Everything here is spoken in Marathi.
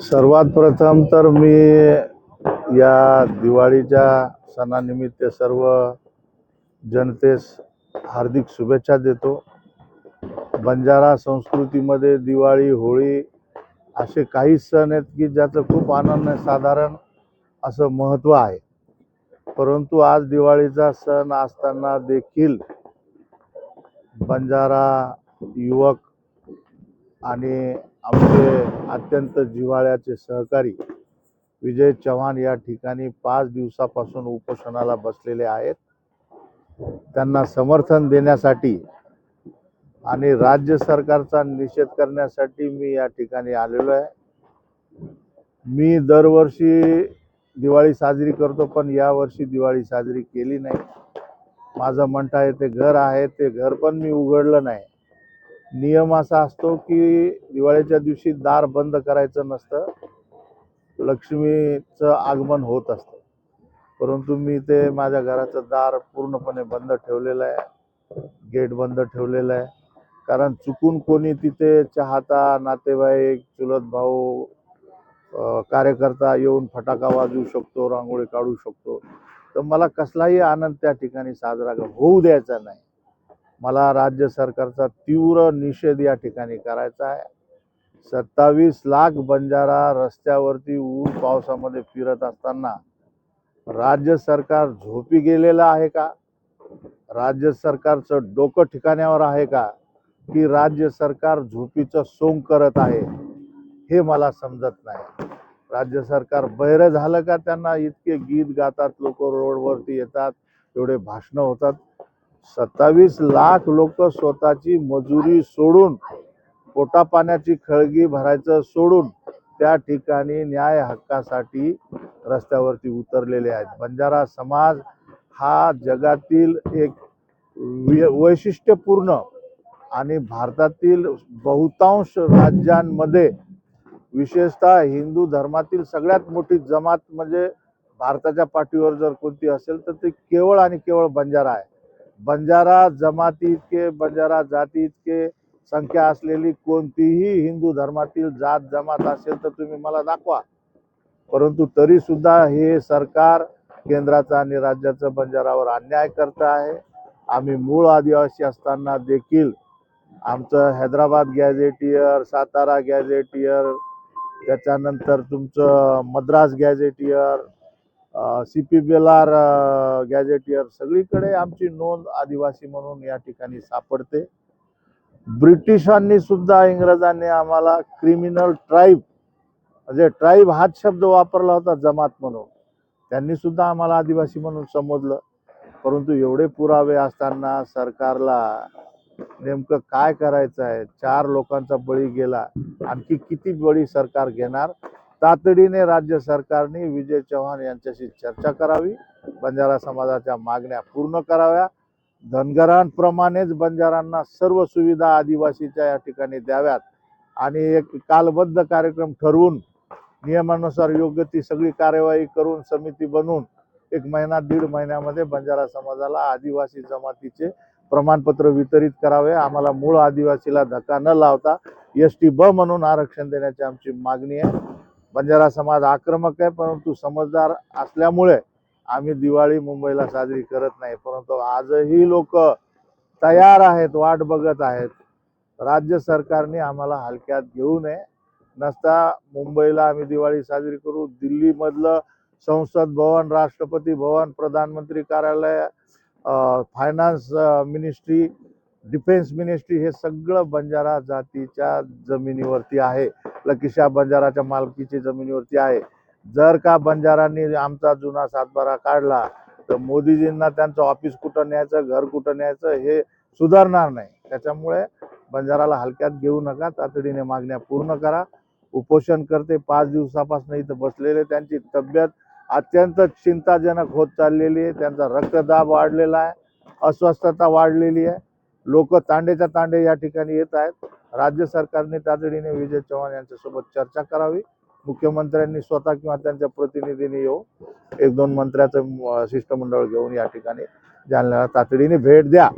सर्वात प्रथम तर मी या दिवाळीच्या सणानिमित्त सर्व जनतेस हार्दिक शुभेच्छा देतो. बंजारा संस्कृतीमध्ये दिवाळी होळी असे काही सण आहेत की ज्याचं खूप आनंद साधारण असं महत्त्व आहे. परंतु आज दिवाळीचा सण असताना देखील बंजारा युवक आणि आमचे अत्यंत जिव्हाळ्याचे सहकारी विजय चव्हाण या ठिकाणी पाच दिवसापासून उपोषणाला बसलेले आहेत. त्यांना समर्थन देण्यासाठी आणि राज्य सरकारचा निषेध करण्यासाठी मी या ठिकाणी आलेलो आहे. मी दरवर्षी दिवाळी साजरी करतो पण यावर्षी दिवाळी साजरी केली नाही. माझं म्हणता येते घर आहे ते घर पण मी उघडलं नाही. नियम असा असतो की दिवाळीच्या दिवशी दार बंद करायचं नसतं. लक्ष्मीचं आगमन होत असतं. परंतु मी ते माझ्या घराचं दार पूर्णपणे बंद ठेवलेलं आहे. गेट बंद ठेवलेलं आहे. कारण चुकून कोणी तिथे चाहता नातेवाईक चुलत भाऊ कार्यकर्ता येऊन फटाका वाजवू शकतो रांगोळी काढू शकतो. तर मला कसलाही आनंद त्या ठिकाणी साजरा होऊ द्यायचा नाही. मला राज्य सरकारचा तीव्र निषेध या ठिकाणी करायचा आहे. सत्तावीस लाख बंजारा रस्त्यावरती ऊन पावसामध्ये फिरत असताना राज्य सरकार झोपी गेलेलं आहे का? राज्य सरकारचं डोकं ठिकाण्यावर आहे का? की राज्य सरकार झोपीचं सोंग करत आहे? हे मला समजत नाही. राज्य सरकार बहिरं झालं का त्यांना? इतके गीत गातात लोक रोडवरती येतात एवढे भाषणं होतात. सत्तावीस लाख लोक स्वतःची मजुरी सोडून पोटापाण्याची खळगी भरायचं सोडून त्या ठिकाणी न्याय हक्कासाठी रस्त्यावरती उतरलेले आहेत. बंजारा समाज हा जगातील एक वैशिष्ट्यपूर्ण आणि भारतातील बहुतांश राज्यांमध्ये विशेषतः हिंदू धर्मातील सगळ्यात मोठी जमात म्हणजे भारताच्या पाठीवर जर कोणती असेल तर ते केवळ आणि केवळ बंजारा आहे. बंजारा जमाती इतके बंजारा जातीइतके संख्या असलेली कोणतीही हिंदू धर्मातील जात जमात असेल तर तुम्ही मला दाखवा. परंतु तरी सुद्धा हे सरकार केंद्राचं आणि राज्याचं बंजारावर अन्याय करत आहे. आम्ही मूळ आदिवासी असताना देखील आमचं हैदराबाद गॅझेटियर सातारा गॅझेटियर त्याच्यानंतर तुमचं मद्रास गॅझेटियर सी पी बेलार गॅझेटियर सगळीकडे आमची नोंद आदिवासी म्हणून या ठिकाणी सापडते. ब्रिटिशांनी सुद्धा इंग्रजांनी आम्हाला क्रिमिनल ट्राईब म्हणजे ट्राईब हाच शब्द वापरला होता जमात म्हणून. त्यांनी सुद्धा आम्हाला आदिवासी म्हणून समजलं परंतु एवढे पुरावे असताना सरकारला नेमकं काय करायचं आहे चार लोकांचा बळी गेला. आणखी किती बळी सरकार घेणार? तातडीने राज्य सरकारने विजय चव्हाण यांच्याशी चर्चा करावी. बंजारा समाजाच्या मागण्या पूर्ण कराव्या. धनगरांप्रमाणेच बंजारांना सर्व सुविधा आदिवासीच्या या ठिकाणी द्याव्यात. आणि एक कालबद्ध कार्यक्रम ठरवून नियमानुसार योग्य ती सगळी कार्यवाही करून समिती बनवून एक महिना दीड महिन्यामध्ये बंजारा समाजाला आदिवासी जमातीचे प्रमाणपत्र वितरित करावे. आम्हाला मूळ आदिवासीला धक्का न लावता एस टी ब म्हणून आरक्षण देण्याची आमची मागणी आहे. बंजारा समाज आक्रमक आहे परंतु समजदार असल्यामुळे आम्ही दिवाळी मुंबईला साजरी करत नाही. परंतु आजही लोक तयार आहेत वाट बघत आहेत. राज्य सरकारने आम्हाला हलक्यात घेऊ नये. नसता मुंबईला आम्ही दिवाळी साजरी करू. दिल्लीमधलं संसद भवन राष्ट्रपती भवन प्रधानमंत्री कार्यालय फायनान्स मिनिस्ट्री डिफेन्स मिनिस्ट्री हे सगळं बंजारा जातीच्या जमिनीवरती आहे. लकीशा बंजाराच्या मालकीची जमिनीवरती आहे. जर का बंजारांनी आमचा जुना सातबारा काढला तर मोदीजींना त्यांचं ऑफिस कुठं न्यायचं घर कुठं न्यायचं हे सुधारणार नाही. त्याच्यामुळे बंजाराला हलक्यात घेऊ नका तातडीने मागण्या पूर्ण करा. उपोषण करते पाच दिवसापासून इथं बसलेले त्यांची तब्येत अत्यंत चिंताजनक होत चाललेली आहे. त्यांचा रक्तदाब वाढलेला आहे अस्वस्थता वाढलेली आहे. लोक तांडेच्या तांडे या ठिकाणी येत आहेत. राज्य सरकारने तातडीने विजय चव्हाण यांच्यासोबत चर्चा करावी. मुख्यमंत्र्यांनी स्वतः किंवा त्यांच्या प्रतिनिधींनी येऊन एक दोन मंत्र्याचं शिष्टमंडळ घेऊन या ठिकाणी जालन्याला तातडीने भेट द्या.